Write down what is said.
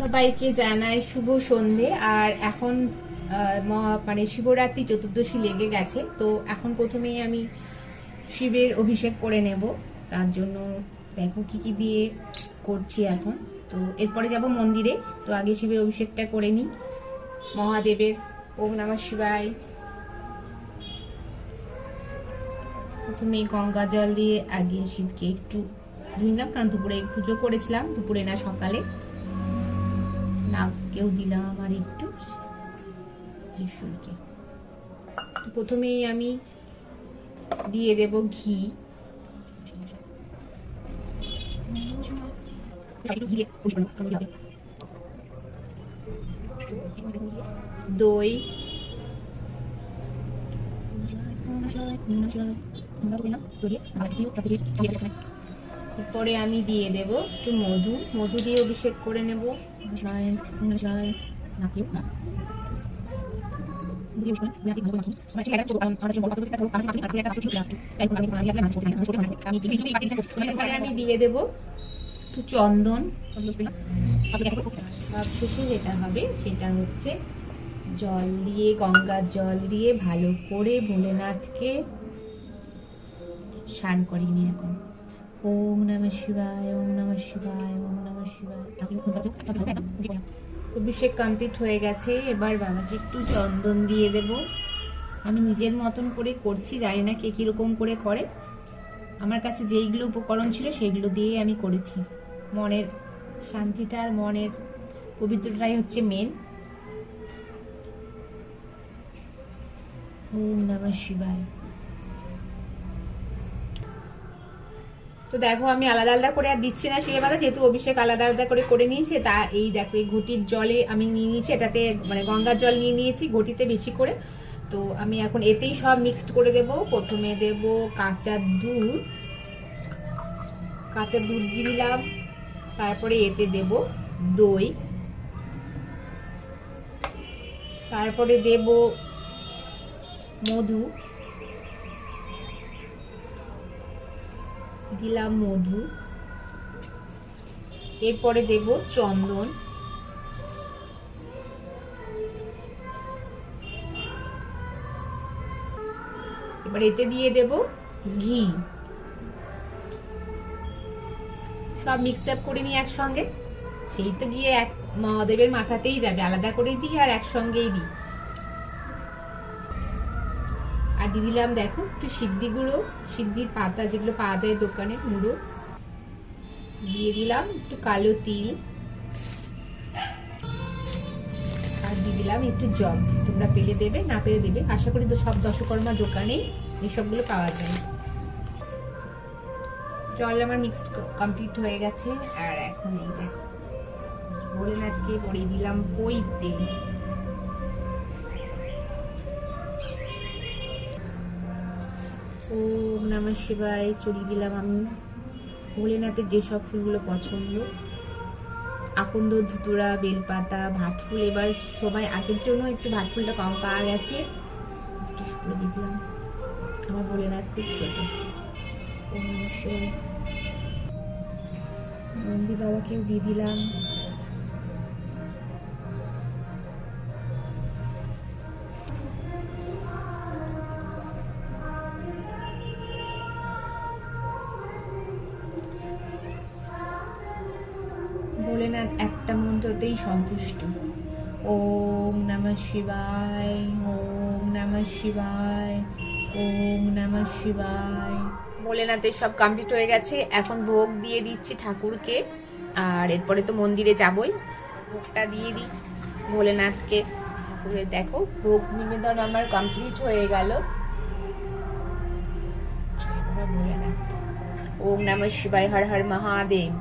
সবাইকে জানাই শুভ সন্ধে আর এখন মানে শিবরাত্রি চতুর্দশী লেগে গেছে, তো এখন প্রথমেই আমি শিবের অভিষেক করে নেব। তার জন্য দেখো কি কি দিয়ে করছি এখন। তো এরপরে যাব মন্দিরে, তো আগে শিবের অভিষেকটা করে নিই। মহাদেবের, ওম নমঃ শিবায়। প্রথমে গঙ্গা জল দিয়ে আগে শিবকে একটু ধুইলাম, কারণ দুপুরে পুজো করেছিলাম, দুপুরে না সকালে। নাগকেও দিলাম আর একটু ত্রিশুলকে। প্রথমেই আমি দিয়ে দেব ঘি। দই। এরপরে আমি দিয়ে দেব একটু মধু মধু দিয়ে অভিষেক করে নেব আমি দিয়ে দেব একটু চন্দন সব শেষে যেটা হবে সেটা হচ্ছে জল দিয়ে গঙ্গার জল দিয়ে ভালো করে ভোলেনাথকে স্নান করিনি এখন ওম নমঃ শিবায়, ওম নমঃ শিবায়, ওম নমঃ শিবায়। অভিষেক কমপ্লিট হয়ে গেছে, এবার বাবাকে একটু চন্দন দিয়ে দেব। আমি নিজের মতন করে করছি, জানি না কে কীরকম করে করে। আমার কাছে যেইগুলো উপকরণ ছিল, সেইগুলো দিয়ে আমি করেছি। মনের শান্তিটা আর মনের পবিত্রটাই হচ্ছে মেন ওম নমঃ শিবায়। তো দেখো, আমি আলাদা আলাদা করে আর দিচ্ছি না শিলে পাতা যেহেতু অভিষেক আলাদা আলাদা করে করে নিয়েছে, তা এই দেখো, এই ঘটির জলে আমি নিয়ে নিয়েছি, এটাতে মানে গঙ্গার জল নিয়ে নিয়েছি ঘটিতে বেশি করে। তো আমি এখন এতেই সব মিক্সড করে দেব। প্রথমে দেব কাঁচা দুধ কাঁচা দুধ দিয়ে দিলাম, তারপরে এতে দেব দই, তারপরে দেব মধু দিলাম মধু। এরপরে দেব চন্দন। এবার এতে দিয়ে দেব ঘি। সব মিক্স আপ করে নিই একসঙ্গে। সেই তো গিয়ে এক মহাদেবের মাথাতেই যাবে। আলাদা করে দিই আর একসঙ্গেই দিই। আর দিয়ে দিলাম, দেখো, একটু সিদ্ধি গুঁড়ো, সিদ্ধির পাতা যেগুলো পাওয়া যায় দোকানে, গুঁড়ো। দিয়ে দিলাম একটু কালো তিল। আর দিয়ে দিলাম একটু জল তোমরা পেলে দেবে, না পেলে দেবে। আশা করি তো সব দশকর্মা দোকানেই এসবগুলো পাওয়া যায়। জল আমার মিক্সড কমপ্লিট হয়ে গেছে। আর এখন এই দেখো ভোলেনাথকে পরিয়ে দিলাম বইতে ওম নমঃ শিবায়, চড়িয়ে দিলাম আমি। ভোলেনাথের যেসব ফুলগুলো পছন্দ, আকন্দ, ধুতুরা, বেলপাতা, ভাটফুল, এবার সবাই আগের জন্য একটু ভাটফুলটা কম পাওয়া গেছে। একটু শুকনো দিয়ে দিলাম। আমার ভোলেনাথ খুব ছোট। ওম নমঃ শিবায়। নন্দী বাবাকেও দিয়ে দিলাম। ভোলেনাথ একটা মন্ত্রতেই সন্তুষ্ট। ওম নমঃ শিবায়, ওম নমঃ শিবায়, ওম নমঃ শিবায়। ভোলেনাথের সব কমপ্লিট হয়ে গেছে, এখন ভোগ দিয়ে দিচ্ছি ঠাকুরকে, আর এরপরে তো মন্দিরে যাবই। ভোগটা দিয়ে দিই ভোলেনাথকে। ঠাকুরের দেখো, ভোগ নিবেদন আমার কমপ্লিট হয়ে গেল। ভোলেনাথ। ওম নমঃ শিবায়, হর হর মহাদেব।